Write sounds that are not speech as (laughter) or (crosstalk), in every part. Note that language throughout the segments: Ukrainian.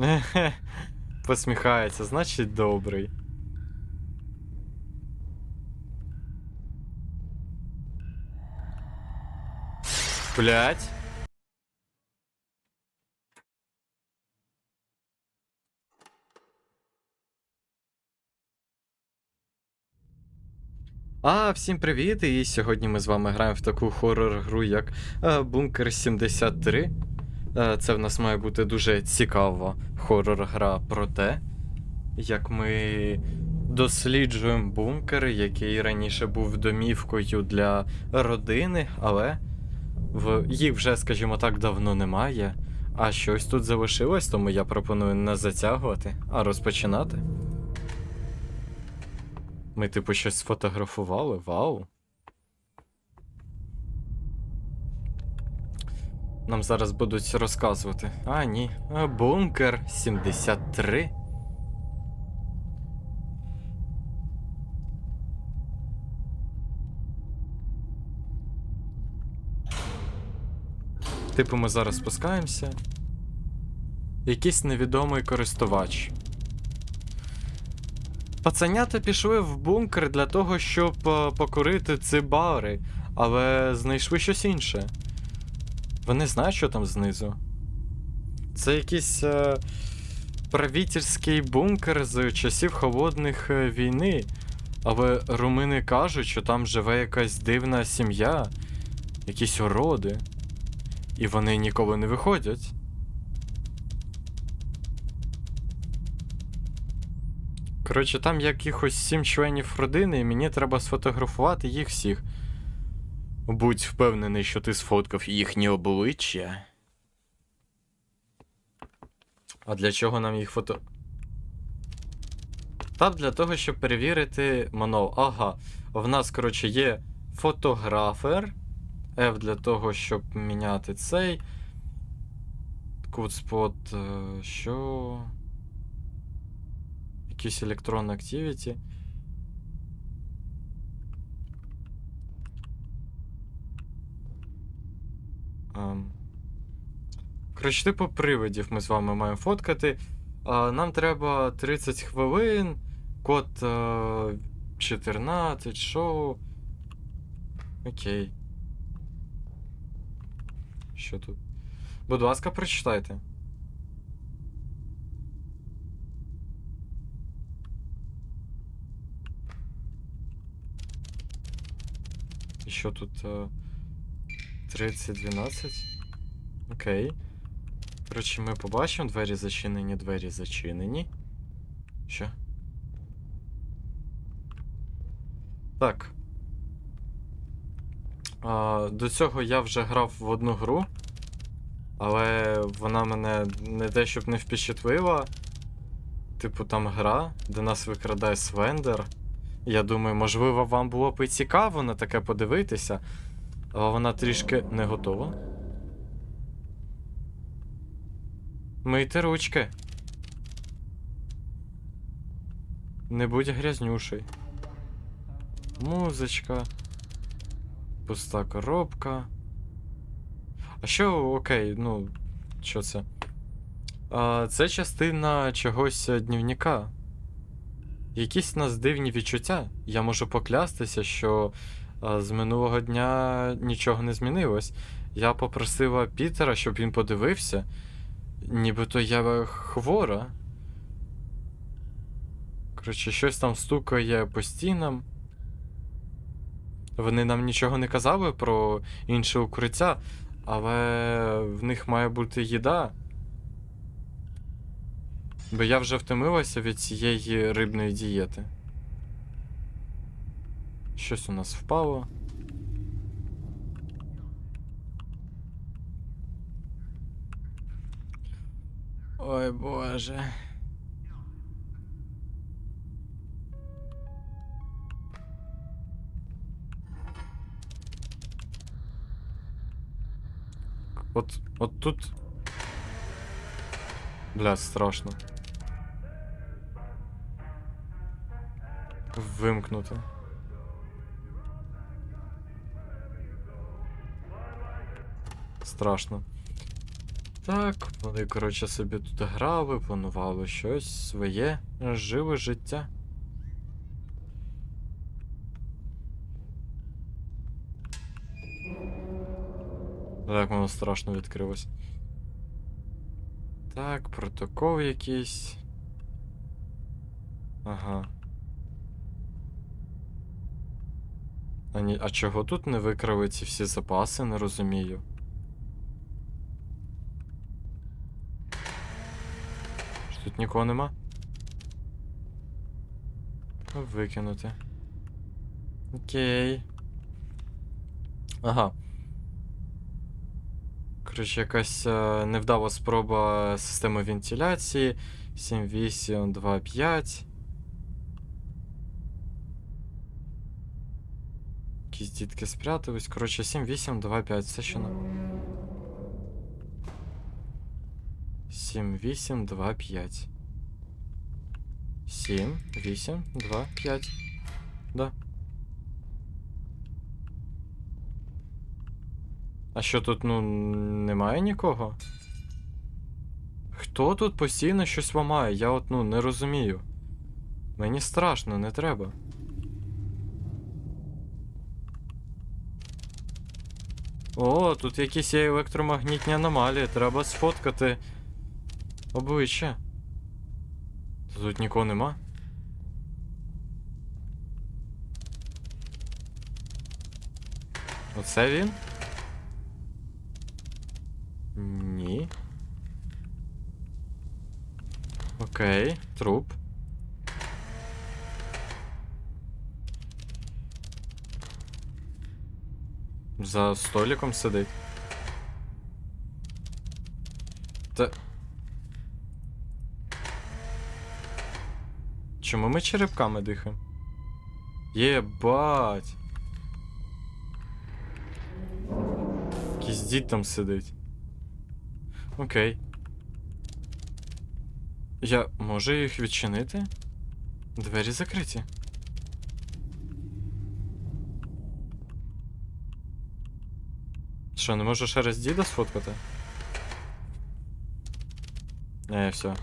(laughs) Посміхається, значить добрий. Блять. А, всім привіт! І сьогодні ми з вами граємо в таку хорор-гру, як е, Бункер 73. Е, Це в нас має бути дуже цікава хорор-гра про те, як ми досліджуємо бункер, який раніше був домівкою для родини, але в... їх вже, скажімо так, давно немає. А щось тут залишилось, тому я пропоную не затягувати, а розпочинати. Ми, типу, щось сфотографували. Вау. Нам зараз будуть розказувати. А, ні. Бункер 73. Типу, ми зараз спускаємося. Якийсь невідомий користувач. Пацанята пішли в бункер для того, щоб е, покорити цибари, але знайшли щось інше. Вони знають, що там знизу. Це якийсь е, правительський бункер з часів холодних е, війни. Але румини кажуть, що там живе якась дивна сім'я, якісь уроди. І вони ніколи не виходять. Коротше, там якихось сім членів родини, і мені треба сфотографувати їх всіх. Будь впевнений, що ти сфоткав їхні обличчя. А для чого нам їх фото. Таб для того, щоб перевірити манов. Ага, в нас, коротше, є фотографер. F для того, щоб міняти цей. Кудспот. е, Що. Якийсь електронний активіті. Коротше, типу привидів ми з вами маємо фоткати. Нам треба 30 хвилин, код е, 14, шоу. Окей. Що тут? Будь ласка, прочитайте. Що тут? Е, 30-12? Окей. Коротше, ми побачимо, двері зачинені, двері зачинені. Що? Так. А, до цього я вже грав в одну гру, але вона мене не те, щоб не впечатлила. Типу, там гра, де нас викрадає Свендер. Я думаю, можливо, вам було б і цікаво на таке подивитися, вона трішки не готова. Мийте ручки. Не будь грязнюший. Музичка. Пуста коробка. А що, окей, ну, що це? А, це частина чогось дневника. Якісь у нас дивні відчуття. Я можу поклястися, що з минулого дня нічого не змінилось. Я попросила Пітера, щоб він подивився. Нібито я хвора. Коротше, щось там стукає по стінам. Вони нам нічого не казали про інше укриття, але в них має бути їда. Бо я вже втомилася від цієї рибної дієти. Щось у нас впало. Ой боже. От, от тут. Бля, страшно. Вимкнути. Страшно. Так, вони, коротше, собі тут грали, планували щось своє живе життя. Так, воно страшно відкрилось. Так, протокол якийсь. Ага. А, ні, а чого тут не викрали ці всі запаси, не розумію. Тут нікого нема? Ну, Викинути. Окей. Ага. Коротше, якась е, невдала спроба системи вентиляції. 7825. Якісь дітки спрятались. Коротше, 7825. Все що на. 7825. 7, 8, 2, 5. Да. А що тут, ну, немає нікого? Хто тут постійно щось ламає? Я от, ну, не розумію. Мені страшно, не треба. О, тут якісь є електромагнітні аномалії, треба сфоткати обличчя. Тут нікого нема. Оце він? Ні. Окей, труп. За столиком сидить. Та. Чому ми черепками дихаємо? Єбать. Якийсь дід там сидить. Окей. Я можу їх відчинити? Двері закриті. Що, не можу ще раз діда сфоткати? Не, все.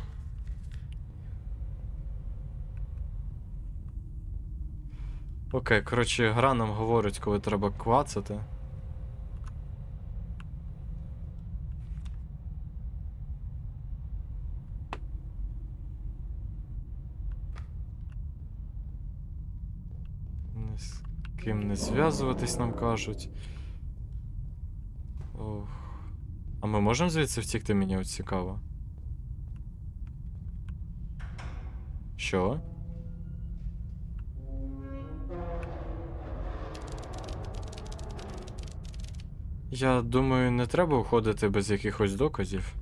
Окей, коротше, гра нам говорить, коли треба клацати. Ні з ким не зв'язуватись нам кажуть. Ох. А ми можемо звідси втікти, мені от цікаво. Що? Я думаю, не треба уходити без якихось доказів.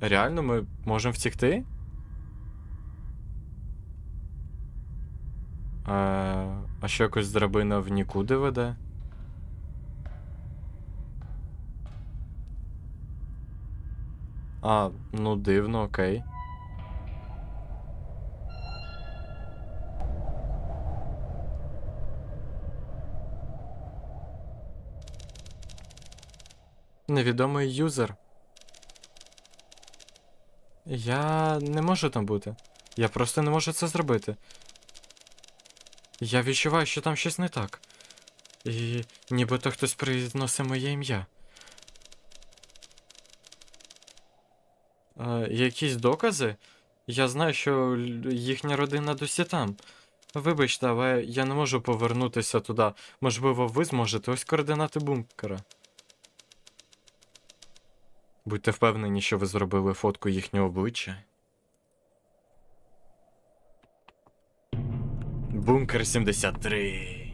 Реально, ми можемо втікти? А, а що якось драбина в нікуди веде? А, ну дивно, окей. Невідомий юзер. Я не можу там бути. Я просто не можу це зробити. Я відчуваю, що там щось не так. І нібито хтось приносить моє ім'я. Е, якісь докази? Я знаю, що їхня родина досі там. Вибачте, але я не можу повернутися туди. Можливо, ви зможете ось координати бункера. Будьте впевнені, що ви зробили фотку їхнього обличчя. Бункер 73.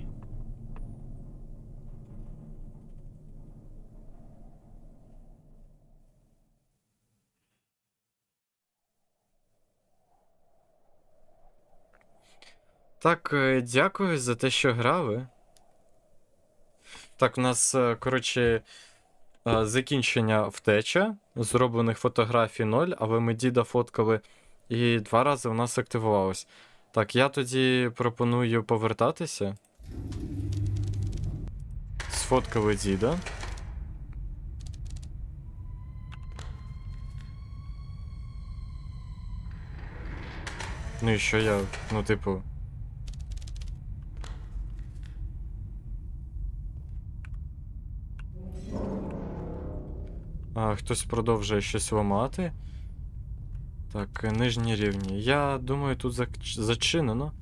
Так, е, дякую за те, що грали. Так, у нас, е, коротше, закінчення втеча. Зроблених фотографій 0, але ми діда фоткали і два рази у нас активувалось. Так, я тоді пропоную повертатися. Сфоткали діда. Ну і що я, ну, типу. А, хтось продовжує щось ламати. Так, е, нижні рівні. Я думаю, тут зачинено.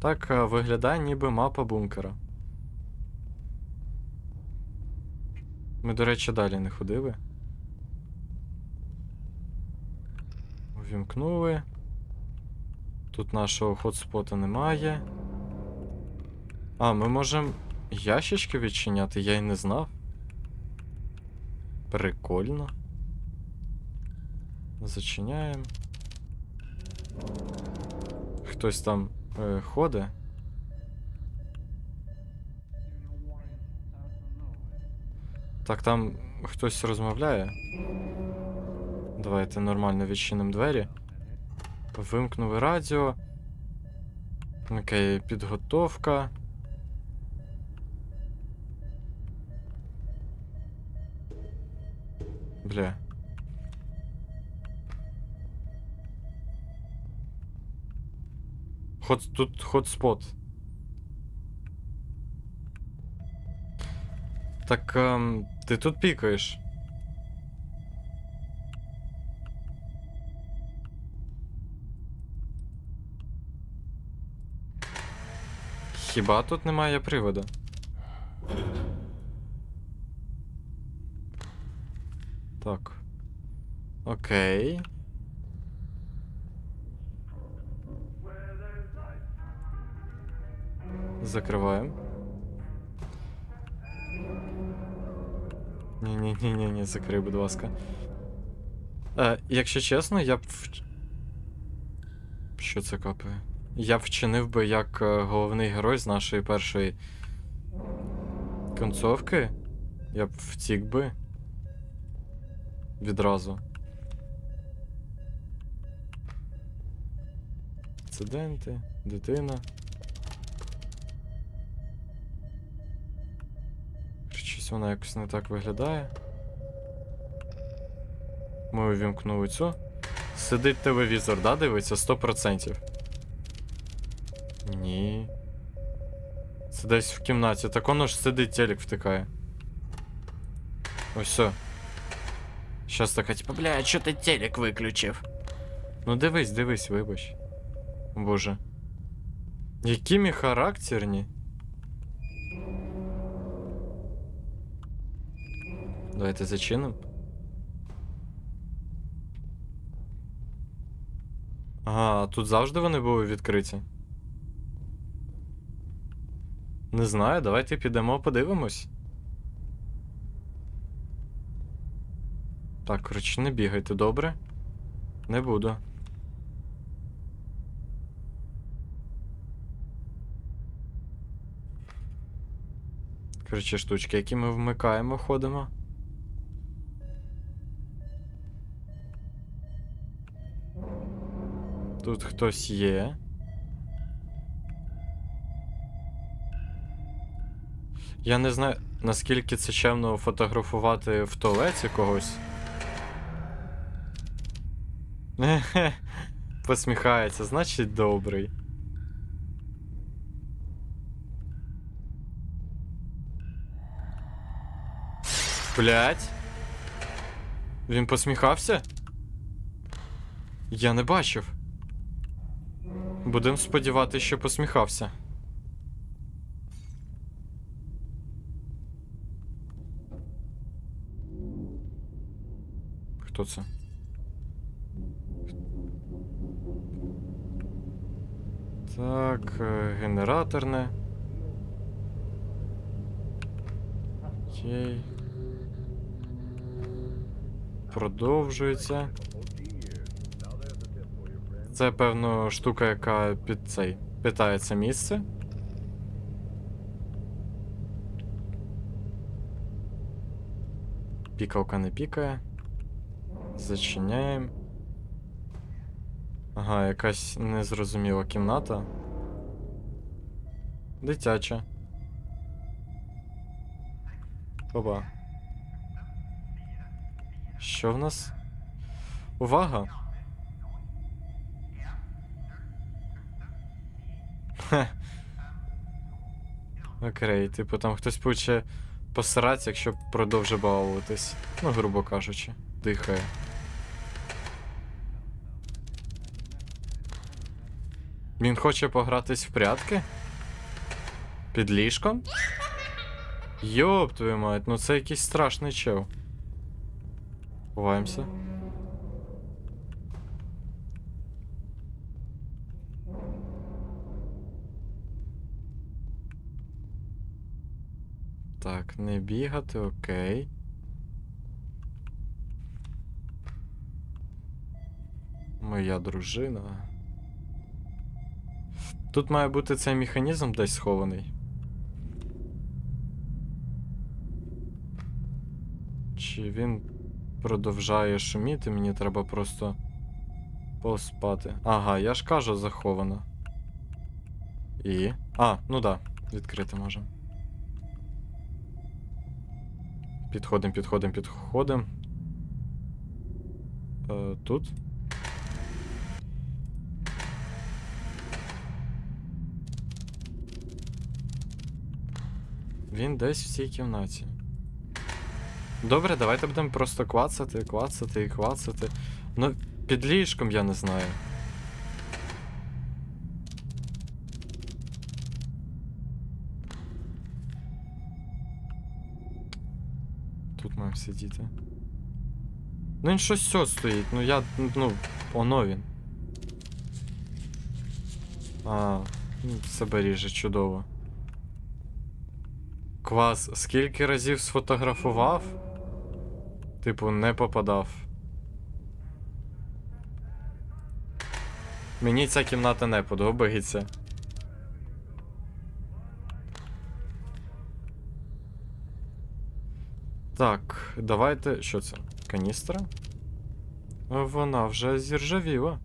Так е, виглядає ніби мапа бункера. Ми, до речі, далі не ходили. Увімкнули. Тут нашого хотспота немає. А, ми можемо ящички відчиняти, я й не знав. Прикольно. Зачиняємо. Хтось там е, ходить. Так, там хтось розмовляє. Давайте нормально відчинимо двері. Вимкнули радіо. Окей, підготовка. Бля. Хот, тут хотспот. Так, ем, ти тут пікаєш. Хіба тут немає приводу? Так. Окей. Закриваємо. Ні-ні-ні-ні, закрий, будь ласка. Е, якщо чесно, я б. в- Що це капає? Я б вчинив би як е, головний герой з нашої першої концовки. Я б втік би. Відразу. Інциденти, дитина. Щось вона якось не так виглядає. Ми увімкнули цю. Сидить телевізор, да, дивиться? 100%. Ні. Це десь в кімнаті. Так воно ж сидить, телек втикає. Ось все. Щас така, типа, бля, чо ти телек виключив? Ну дивись, дивись, вибач. Боже. Які ми характерні. Давайте зачинимо. Ага, тут завжди вони були відкриті. Не знаю, давайте підемо подивимось. Так, коротше, не бігайте, добре? Не буду. Коротше, штучки, які ми вмикаємо, ходимо. Тут хтось є. Я не знаю, наскільки це чемно фотографувати в туалеті когось. (laughs) Посміхається, значить добрий. Блять. Він посміхався? Я не бачив. Будем сподіватися, що посміхався. Хто це? Так, е, генераторне. Окей. Продовжується. Це, певно, штука, яка під цей питає це місце. Пікалка не пікає. Зачиняємо. Ага, якась незрозуміла кімната. Дитяча. Оба. Що в нас? Увага! Хе. Окей, типу там хтось хоче посрати, якщо продовжує балуватись. Ну, грубо кажучи, дихає. Він хоче погратись в прятки? Під ліжком? Йоп твою мать, ну це якийсь страшний чел. Ховаємося. Так, не бігати, окей. Моя дружина. Тут має бути цей механізм десь схований. Чи він продовжує шуміти, мені треба просто поспати. Ага, я ж кажу, заховано. І. А, ну да, відкрити можемо. Підходим, підходим, підходим. Е, тут. Він десь в цій кімнаті. Добре, давайте будемо просто клацати, клацати і клацати. Ну, під ліжком я не знаю. Тут маємо сидіти. Ну він щось все стоїть, ну я. Ну, оно він. А, ну, себе ріже чудово. Клас, скільки разів сфотографував? Типу, не попадав. Мені ця кімната не подобається. Так, давайте. Що це? Каністра? Вона вже зіржавіла.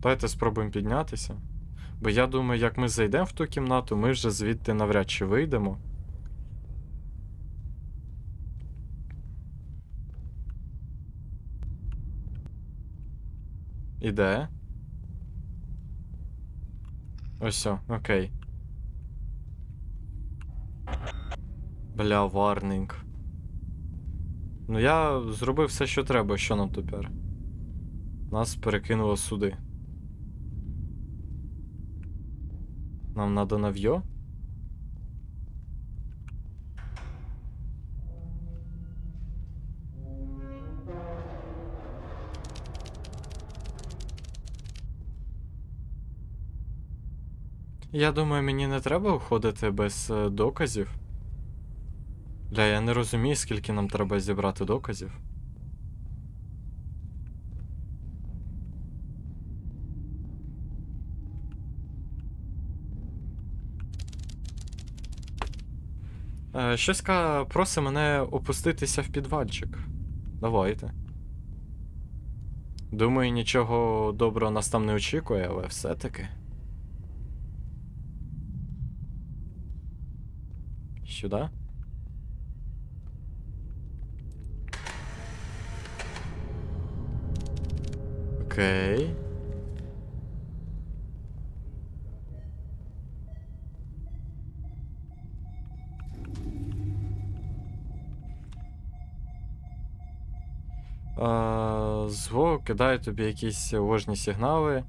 Давайте спробуємо піднятися. Бо я думаю, як ми зайдемо в ту кімнату, ми вже звідти навряд чи вийдемо. Іде. Ось, окей. Бля, варнинг. Ну я зробив все, що треба, що нам тепер. Нас перекинуло сюди. Нам надо нав'йо? Я думаю, мені не треба уходити без е, доказів. Бля, я не розумію, скільки нам треба зібрати доказів. Щоська просить мене опуститися в підвальчик. Давайте. Думаю, нічого доброго нас там не очікує, але все-таки. Сюди? Окей. Звук кидає тобі якісь ложні сигнали.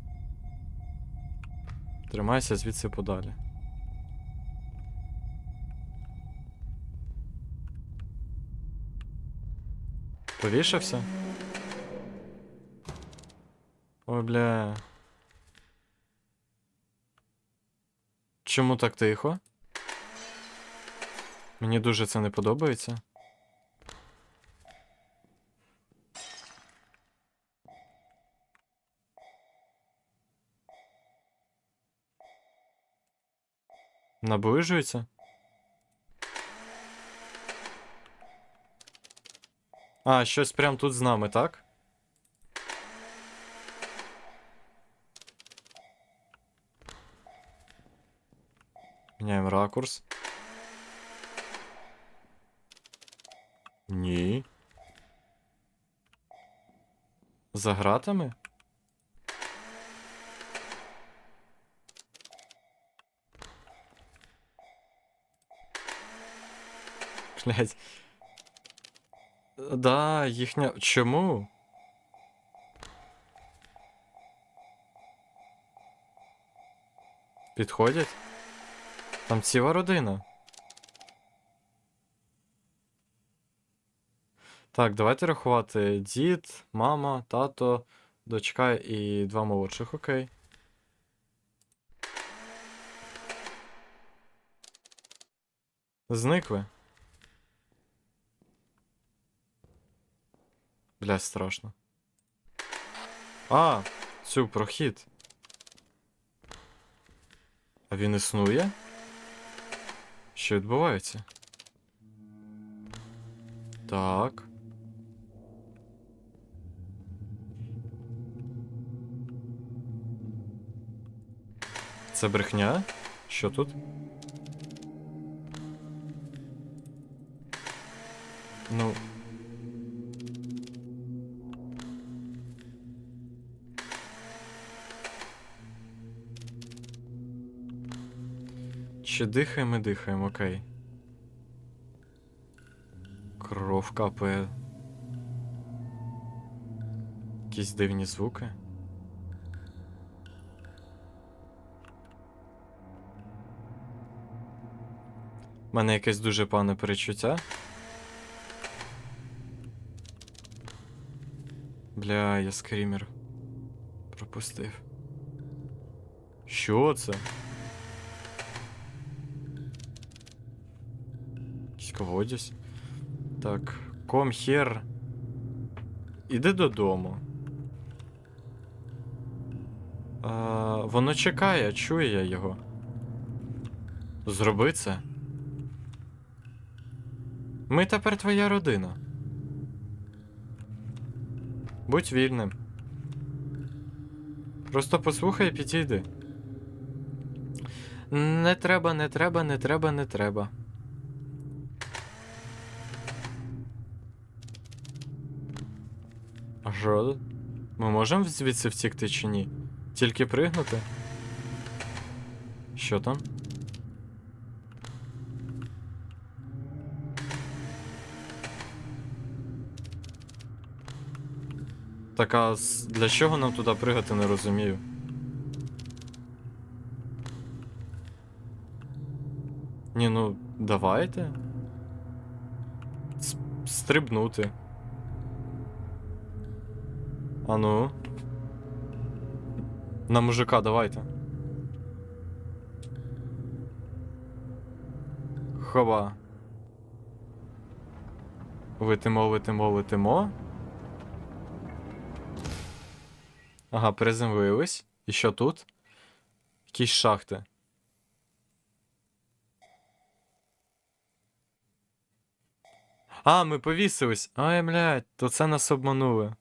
Тримайся звідси подалі. Повішався? Ой, бля. Чому так тихо? Мені дуже це не подобається. Наближується? А, щось прям тут з нами, так? Міняємо ракурс. Ні. За гратами? Блять. Да, їхня. Чому? Підходять? Там ціла родина. Так, давайте рахувати. Дід, мама, тато, дочка і два молодших, окей. Зникли. Бля, страшно. А, цю прохід. А він існує? Що відбувається? Так. Це брехня? Що тут? Ну. Чи дихаємо, дихаємо, окей. Кров капає. Якісь дивні звуки. У мене якесь дуже пане перечуття. Бля, я скрімер. Пропустив. Що це? Колодязь. Так, ком хер. Іди додому. А, воно чекає, чую я його. Зроби це. Ми тепер твоя родина. Будь вільним. Просто послухай і підійди. Не треба, не треба, не треба, не треба. Що? Ми можемо звідси втікти чи ні? Тільки пригнути? Що там? Так а для чого нам туди пригати, не розумію. Ні, ну, давайте. С- Стрибнути. А ну. На мужика давайте. Хова. Летимо, летимо, летимо. Ага, приземлились. І що тут? Якісь шахти. А, ми повісились. Ай, блядь, то це нас обманули.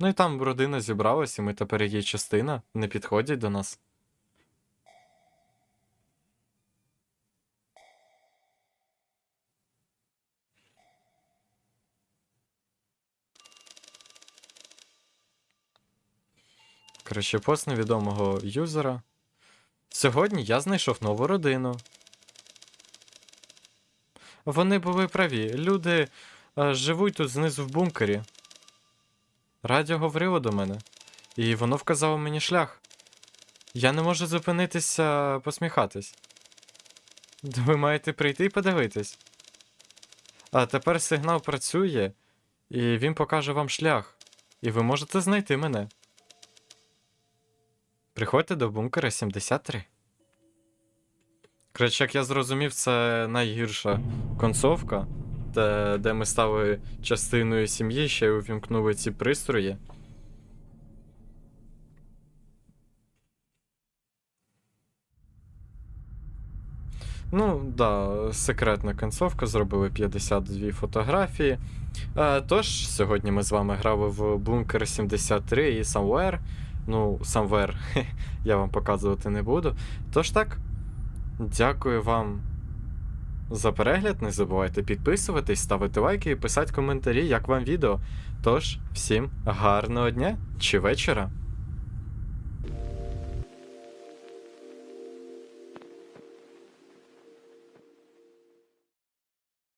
Ну і там родина зібралась, і ми тепер її частина. Не підходять до нас. Коротше, пост невідомого юзера. Сьогодні я знайшов нову родину. Вони були праві. Люди е, живуть тут знизу в бункері. Радіо говорило до мене, і воно вказало мені шлях. Я не можу зупинитися посміхатись. Ви маєте прийти і подивитись. А тепер сигнал працює, і він покаже вам шлях. І ви можете знайти мене. Приходьте до бункера 73. Коротше, як я зрозумів, це найгірша концовка, де, де ми стали частиною сім'ї, ще й увімкнули ці пристрої. Ну, да, секретна концовка, зробили 52 фотографії. Е, тож, сьогодні ми з вами грали в Bunker 73 і Somewhere. Ну, VR (laughs) я вам показувати не буду. Тож так, дякую вам за перегляд. Не забувайте підписуватись, ставити лайки і писати коментарі, як вам відео. Тож, всім гарного дня чи вечора.